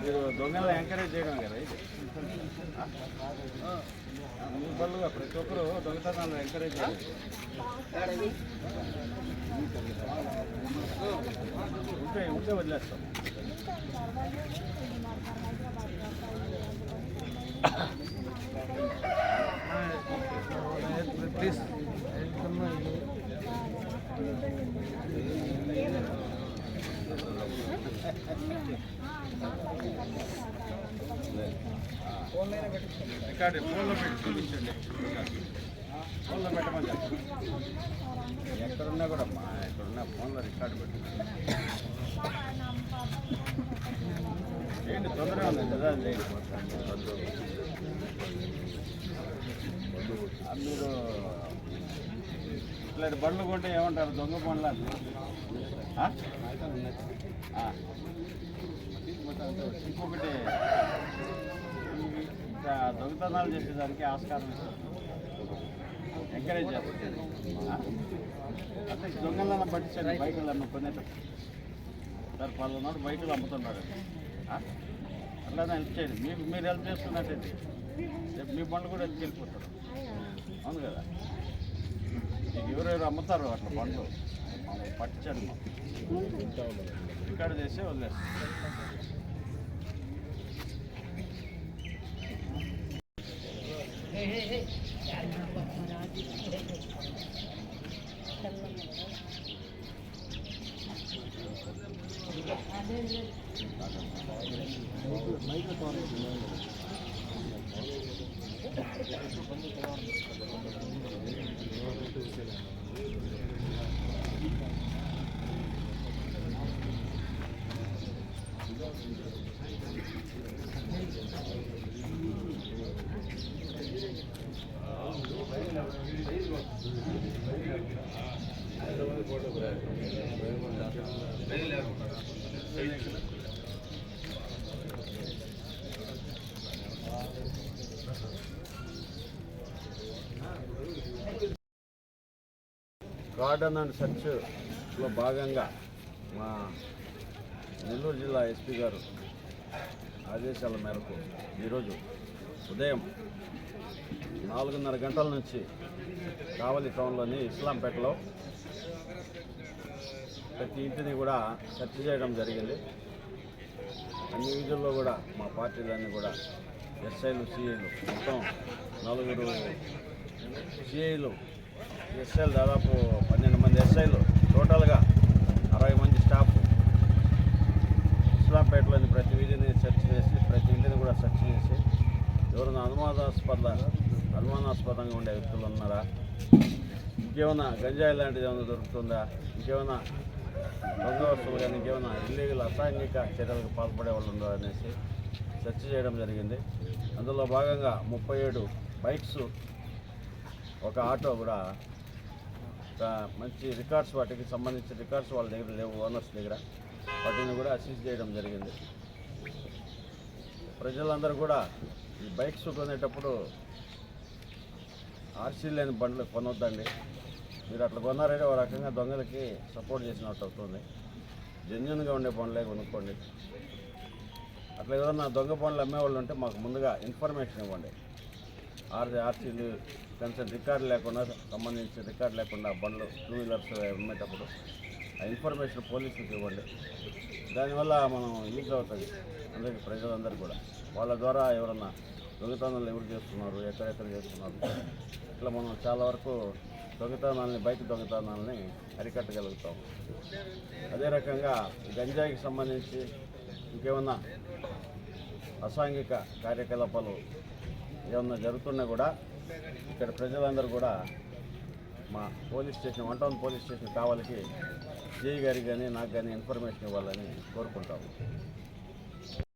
మీరు దొంగలను ఎంకరేజ్ చేయడం కదా ఇది? మీ బళ్ళు ప్రతి ఒక్కరు దొంగతనాలు ఎంకరేజ్ చేయాలి. ఉంటే ఉంటే వదిలేస్తాం. రికార్డు ఫోన్లో పెట్టి చూపించండి ఫోన్లో పెట్టమని ఎక్కడున్నా కూడా అమ్మా ఎక్కడున్నా ఫోన్లో రికార్డు పెట్టండి. ఏంటి తొందరగా ఉంది కదా చేయండి మీరు ఇట్లాంటి బండ్లు కొంటే ఏమంటారు? దొంగ బండ్లు? అని ఇంకొకటి ఇంకా దొంగతనాలు చేసేదానికి ఆస్కారం ఇస్తారు. ఎంకరేజ్ చేస్తారు. అంటే దొంగలను పట్టించండి బైకులు అన్న కొనేటప్పుడు సార్ పలానాడు బైకులు అమ్ముతున్నాడు అట్లానే హెల్ప్ చేయండి. మీకు మీరు హెల్ప్ చేస్తున్నట్టయితే. రేపు మీ బండ్లు కూడా వెళ్ళిపోతారు అవును కదా? ఎవరెవరు అమ్ముతారు అట్లా బండ్లు మమ్మల్ని పట్టించండి మాకు రికార్డు చేసి వదిలేస్తాం போட்டோகிராஃபி గార్డెన్ అండ్ సెర్చ్లో భాగంగా మా నెల్లూరు జిల్లా ఎస్పీ గారు ఆదేశాల మేరకు ఈరోజు ఉదయం నాలుగున్నర గంటల నుంచి కావలి టౌన్లోని ఇస్లాంపేటలో ప్రతి ఇంటిని కూడా సెర్చ్ చేయడం జరిగింది. అన్ని వీధుల్లో కూడా మా పార్టీలన్నీ కూడా ఎస్ఐలు సిఐలు మొత్తం నలుగురు సిఐలు ఎస్ఐలు దాదాపు పన్నెండు మంది ఎస్ఐలు. టోటల్గా అరవై మంది స్టాఫ్. ఇస్లాంపేటలోని ప్రతి వీధిని సెర్చ్ చేసి ప్రతి ఇంటిని కూడా సెర్చ్ చేసి ఎవరైనా అనుమానాస్పద అనుమానాస్పదంగా ఉండే వ్యక్తులు ఉన్నారా? ఇంకేమైనా గంజాయి లాంటిది ఏమైనా దొరుకుతుందా? ఇంకేమైనా దొంగ వస్తువులు కానీ ఇంకేమైనా ఇల్లీగల్ అసాంఘిక చర్యలకు పాల్పడే వాళ్ళు ఉన్నారా అనేసి సెర్చ్ చేయడం జరిగింది. అందులో భాగంగా ముప్పై ఏడు బైక్స్ ఒక ఆటో కూడా మంచి రికార్డ్స్ వాటికి సంబంధించిన రికార్డ్స్ వాళ్ళ దగ్గర లేవు ఓనర్స్ దగ్గర. వాటిని కూడా అసీజ్ చేయడం జరిగింది. ప్రజలందరూ కూడా ఈ బైక్స్ కొనేటప్పుడు ఆర్సీ లేని బండ్లు కొనొద్దండి. మీరు అట్లా కొన్నారంటే ఒక రకంగా దొంగలకి సపోర్ట్ చేసినట్టు అవుతుంది. జెన్యున్గా ఉండే పనులే కొనుక్కోండి. అట్లా ఏదన్నా దొంగ పనులు అమ్మేవాళ్ళు ఉంటే మాకు ముందుగా ఇన్ఫర్మేషన్ ఇవ్వండి. ఆర్సీ ఆర్సీలు కన్సర్న్ రికార్డు లేకుండా సంబంధించి రికార్డు లేకుండా బండ్లు టూ వీలర్స్ అమ్మేటప్పుడు ఆ ఇన్ఫర్మేషన్ పోలీసులకు ఇవ్వండి. దానివల్ల మనం యూజ్ అవుతుంది. అందరికీ ప్రజలందరూ కూడా. వాళ్ళ ద్వారా ఎవరన్నా దొంగతనాలు ఎవరు చేస్తున్నారు ఎక్కడెక్కడ చేస్తున్నారు. ఇట్లా మనం చాలా వరకు దొంగతనాలని బైక్ దొంగతనాలని అరికట్టగలుగుతాం. అదే రకంగా గంజాయికి సంబంధించి ఇంకేమన్నా అసాంఘిక కార్యకలాపాలు ఏమన్నా జరుగుతున్నా కూడా ఇక్కడ ప్రజలందరూ కూడా మా police station one town police station కావాలకి JE గారికి కానీ నాకు కానీ ఇన్ఫర్మేషన్ ఇవ్వాలని కోరుకుంటాము.